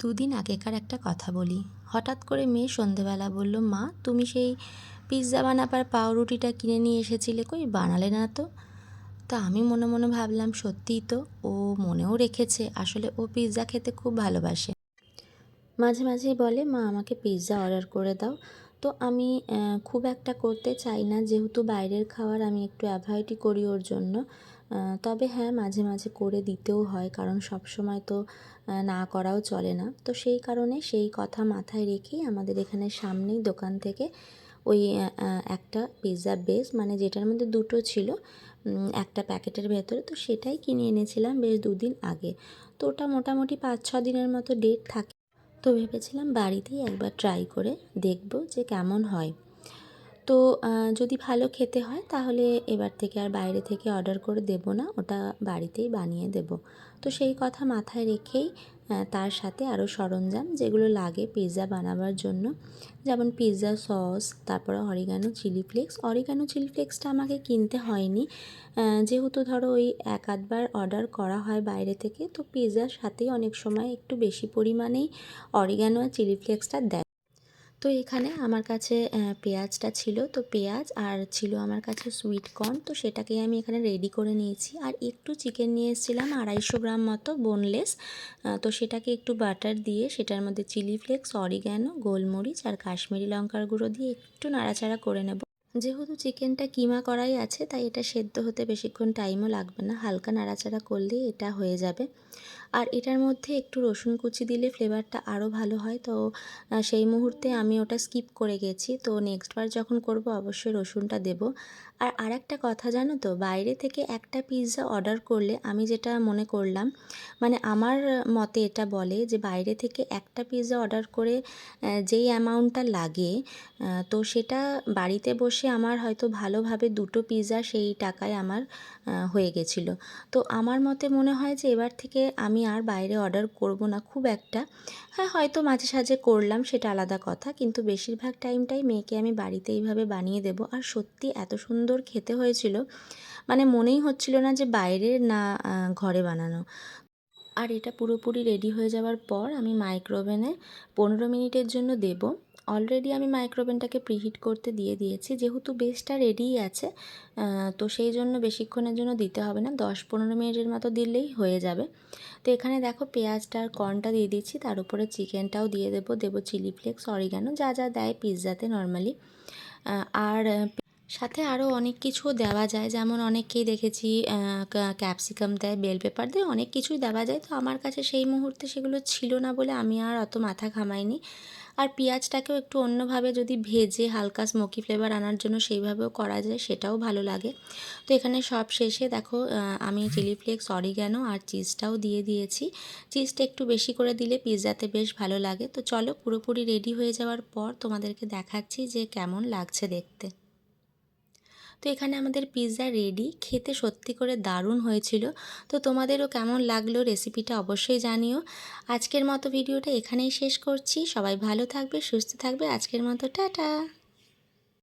দুদিন আগেকার একটা কথা বলি। হঠাৎ করে মেয়ে সন্ধেবেলা বলল, মা, তুমি সেই পিৎজা বানাবার পাউরুটিটা কিনে নিয়ে এসেছিলে কই? বানালে না তো? তা আমি মনে মনে ভাবলাম, সত্যিই তো, ও মনেও রেখেছে। আসলে ও পিৎজা খেতে খুব ভালোবাসে। মাঝে মাঝেই বলে, মা, আমাকে পিৎজা অর্ডার করে দাও। তো আমি খুব একটা করতে চাই না। যেহেতু বাইরের খাওয়ার আমি একটু অ্যাভয়েডই করি ওর জন্য। তবে হ্যাঁ মাঝে মাঝে করে দিতেও হয়, কারণ সব সময় তো না করাও চলে না। তো সেই কারণে সেই কথা মাথায় রেখেই আমাদের এখানে সামনেই দোকান থেকে ওই একটা পিৎজা বেস মানে যেটার মধ্যে দুটো ছিল একটা প্যাকেটের ভেতরে, তো সেটাই কিনে এনেছিলাম বেশ দুদিন আগে। তো ওটা মোটামুটি পাঁচ, ছ দিনের মতো ডেট থাকে। তো ভেবেছিলাম বাড়িতেই একবার ট্রাই করে দেখব যে কেমন হয়। তো যদি ভালো খেতে হয় তাহলে এবার থেকে আর বাইরে থেকে অর্ডার করে দেব না, ওটা বাড়িতেই বানিয়ে দেব। তো সেই কথা মাথায় রেখেই তার সাথে আরও সরঞ্জাম যেগুলো লাগে পিৎজা বানাবার জন্য, যেমন পিৎজা সস, তারপরে oregano chilli flakes. Oregano chilli ফ্লেক্সটা আমাকে কিনতে হয়নি যেহেতু ধরো ওই এক আধবার অর্ডার করা হয় বাইরে থেকে, তো পিৎজার সাথেই অনেক সময় একটু বেশি পরিমাণেই অরিগানো আর চিলি ফ্লেক্সটা দেয়। তো এখানে আমার কাছে পেঁয়াজটা ছিল। তো পেঁয়াজ আর ছিল আমার কাছে সুইট কর্ন তো সেটাকেই আমি এখানে রেডি করে নিয়েছি। আর একটু চিকেন নিয়ে এসেছিলাম, আড়াইশো গ্রাম মতো বোনলেস তো সেটাকে একটু বাটার দিয়ে, সেটার মধ্যে চিলি ফ্লেক্স অরিগ্যানো গোলমরিচ আর কাশ্মীরি লঙ্কার গুঁড়ো দিয়ে একটু নাড়াচাড়া করে নেব। যেহেতু চিকেনটা কিমা করাই আছে, তাই এটা সেদ্ধ হতে বেশিক্ষণ টাইমও লাগবে না। হালকা নাড়াচাড়া করলেই এটা হয়ে যাবে। আর এটার মধ্যে একটু রসুন কুচি দিলে ফ্লেভারটা আরও ভালো হয়। তো সেই মুহূর্তে আমি ওটা স্কিপ করে গেছি। তো নেক্সট বার যখন করব অবশ্যই রসুনটা দেব। আর আরেকটা কথা জানো তো, বাইরে থেকে একটা পিৎজা অর্ডার করলে আমি যেটা মনে করলাম মানে আমার মতে এটা বলে যে, বাইরে থেকে একটা পিৎজা অর্ডার করে যেই অ্যামাউন্টটা লাগে তো সেটা বাড়িতে বসে আমার হয়তো ভালোভাবে দুটো পিৎজা সেই টাকায় আমার হয়ে গেছিল। তো, আমার মতে মনে হয় যে, এবার থেকে আমি আর বাইরে অর্ডার করব না, খুব একটা। হ্যাঁ হয়তো মাঝে সাঝে করলাম, সেটা আলাদা কথা। কিন্তু বেশিরভাগ টাইমটাই মেয়েকে আমি বাড়িতে এইভাবে বানিয়ে দেব। আর সত্যি এত সুন্দর খেতে হয়েছিল মানে মনেই হচ্ছিল না যে বাইরের না ঘরে বানানো। আর এটা পুরোপুরি রেডি হয়ে যাওয়ার পর আমি মাইক্রোওভেনে পনেরো মিনিটের জন্য দেব। অলরেডি আমি মাইক্রোওভেনটাকে প্রিহিট করতে দিয়ে দিয়েছি। যেহেতু বেসটা রেডিই আছে তো সেই জন্য বেশিক্ষণের জন্য দিতে হবে না। দশ পনেরো মিনিটের মতো দিলেই হয়ে যাবে। তো এখানে দেখো পেঁয়াজটা আর কর্নটা দিয়ে দিচ্ছি। তার উপরে চিকেনটাও দিয়ে দেবো। দেবো চিলি ফ্লেক্স অরিগানো যা যা দেয় পিৎজাতে নর্মালি আর সাথে আরও অনেক কিছুও দেওয়া যায়। যেমন অনেককেই দেখেছি ক্যাপসিকাম দেয় বেল পেপার দেয়, অনেক কিছুই দেওয়া যায়। তো আমার কাছে সেই মুহূর্তে সেগুলো ছিল না বলে আমি আর অত মাথা ঘামাইনি। আর পেঁয়াজটাকেও একটু অন্যভাবে যদি ভেজে হালকা স্মোকি ফ্লেভার আনার জন্য সেইভাবেও করা যায়, সেটাও ভালো লাগে। তো এখানে সব শেষে দেখো আমি চিলি ফ্লেক্স অরিগ্যানো আর চিজটাও দিয়ে দিয়েছি। চিজটা একটু বেশি করে দিলে পিৎজাতে বেশ ভালো লাগে। তো চলো পুরোপুরি রেডি হয়ে যাওয়ার পর তোমাদেরকে দেখাচ্ছি যে কেমন লাগছে দেখতে। তো এখানে আমাদের পিৎজা রেডি খেতে সত্যি করে দারুণ হয়েছিল। তো তোমাদেরও কেমন লাগল রেসিপিটা অবশ্যই জানিও। আজকের মতো ভিডিওটা এখানেই শেষ করছি। সবাই ভালো থাকবে, সুস্থ থাকবে। আজকের মতো, টাটা!